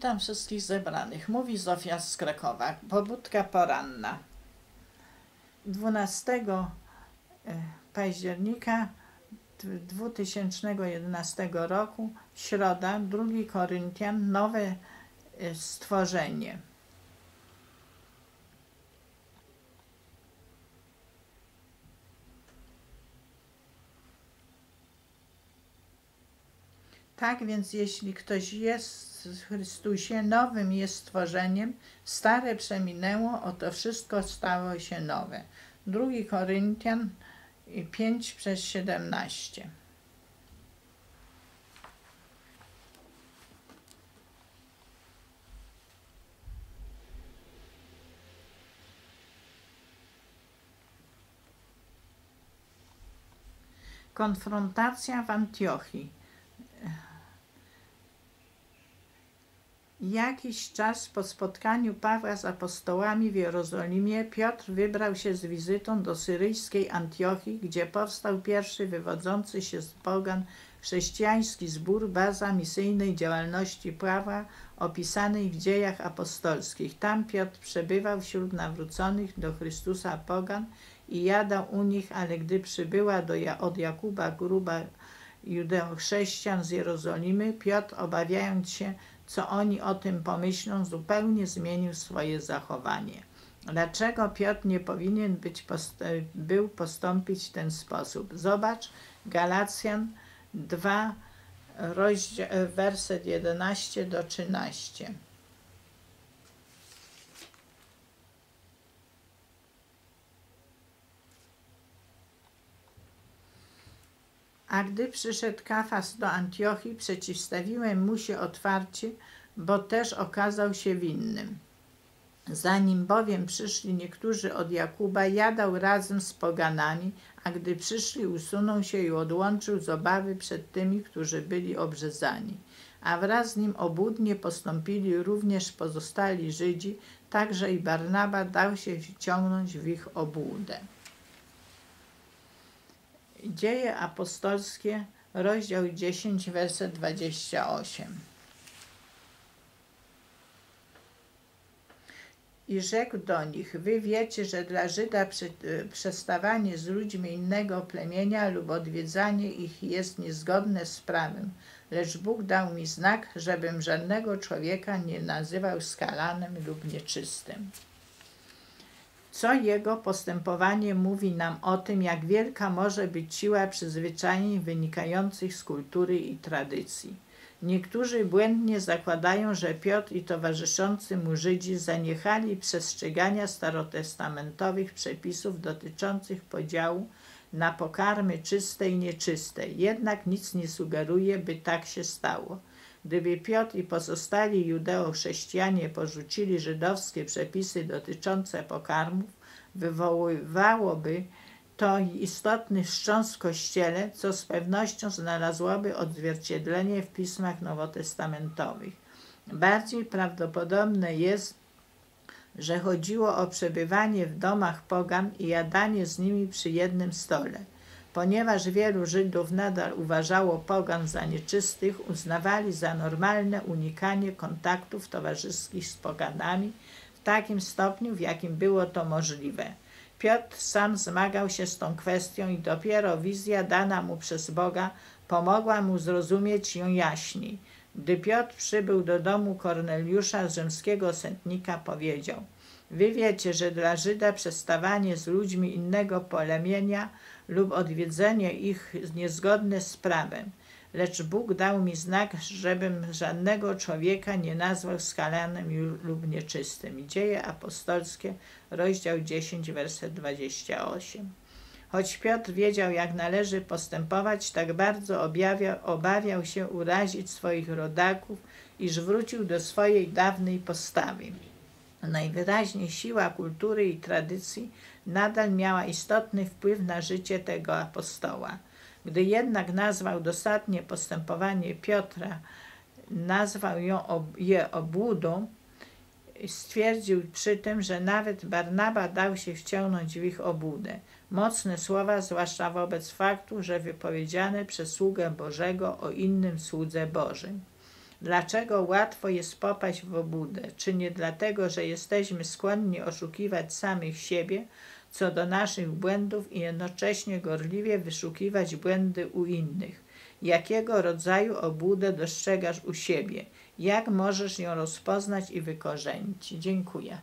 Witam wszystkich zebranych. Mówi Zofia z Krakowa. Pobudka poranna. 12 e, października 2011 roku, środa, 2 Koryntian, nowe e, stworzenie. Tak więc, jeśli ktoś jest w Chrystusie, nowym jest stworzeniem, stare przeminęło, oto wszystko stało się nowe. 2 Koryntian 5 przez 17. Konfrontacja w Antiochii. Jakiś czas po spotkaniu Pawła z apostołami w Jerozolimie Piotr wybrał się z wizytą do syryjskiej Antiochii, gdzie powstał pierwszy wywodzący się z pogan chrześcijański zbór, baza misyjnej działalności prawa opisanej w dziejach apostolskich. Tam Piotr przebywał wśród nawróconych do Chrystusa pogan i jadał u nich, ale gdy przybyła do, od Jakuba gruba judeo-chrześcijan z Jerozolimy, Piotr obawiając się, co oni o tym pomyślą, zupełnie zmienił swoje zachowanie. Dlaczego Piotr nie powinien być post był postąpić w ten sposób? Zobacz Galacjan 2, rozdział, werset 11 do 13. A gdy przyszedł Kafas do Antiochii, przeciwstawiłem mu się otwarcie, bo też okazał się winnym. Zanim bowiem przyszli niektórzy od Jakuba, jadał razem z poganami, a gdy przyszli, usunął się i odłączył z obawy przed tymi, którzy byli obrzezani. A wraz z nim obłudnie postąpili również pozostali Żydzi, także i Barnaba dał się wciągnąć w ich obłudę. Dzieje apostolskie, rozdział 10, werset 28. I rzekł do nich, wy wiecie, że dla Żyda przestawanie z ludźmi innego plemienia lub odwiedzanie ich jest niezgodne z prawem, lecz Bóg dał mi znak, żebym żadnego człowieka nie nazywał skalanym lub nieczystym co jego postępowanie mówi nam o tym, jak wielka może być siła przyzwyczajeń wynikających z kultury i tradycji. Niektórzy błędnie zakładają, że Piotr i towarzyszący mu Żydzi zaniechali przestrzegania starotestamentowych przepisów dotyczących podziału na pokarmy czyste i nieczyste. Jednak nic nie sugeruje, by tak się stało. Gdyby Piotr i pozostali judeo-chrześcijanie porzucili żydowskie przepisy dotyczące pokarmów, wywoływałoby to istotny wstrząs w Kościele, co z pewnością znalazłoby odzwierciedlenie w pismach nowotestamentowych. Bardziej prawdopodobne jest, że chodziło o przebywanie w domach pogan i jadanie z nimi przy jednym stole – Ponieważ wielu Żydów nadal uważało pogan za nieczystych, uznawali za normalne unikanie kontaktów towarzyskich z poganami w takim stopniu, w jakim było to możliwe. Piotr sam zmagał się z tą kwestią i dopiero wizja dana mu przez Boga pomogła mu zrozumieć ją jaśniej. Gdy Piotr przybył do domu Korneliusza, rzymskiego setnika, powiedział – Wy wiecie, że dla Żyda przestawanie z ludźmi innego plemienia lub odwiedzenie ich niezgodne z prawem. Lecz Bóg dał mi znak, żebym żadnego człowieka nie nazwał skalanym lub nieczystym. Dzieje apostolskie, rozdział 10, werset 28. Choć Piotr wiedział, jak należy postępować, tak bardzo obawiał, obawiał się urazić swoich rodaków, iż wrócił do swojej dawnej postawy. Najwyraźniej siła kultury i tradycji nadal miała istotny wpływ na życie tego apostoła. Gdy jednak nazwał dosadnie postępowanie Piotra, nazwał ją, je obłudą, stwierdził przy tym, że nawet Barnaba dał się wciągnąć w ich obłudę. Mocne słowa, zwłaszcza wobec faktu, że wypowiedziane przez sługę Bożego o innym słudze Bożym. Dlaczego łatwo jest popaść w obłudę? Czy nie dlatego, że jesteśmy skłonni oszukiwać samych siebie co do naszych błędów i jednocześnie gorliwie wyszukiwać błędy u innych? Jakiego rodzaju obłudę dostrzegasz u siebie? Jak możesz ją rozpoznać i wykorzenić? Dziękuję.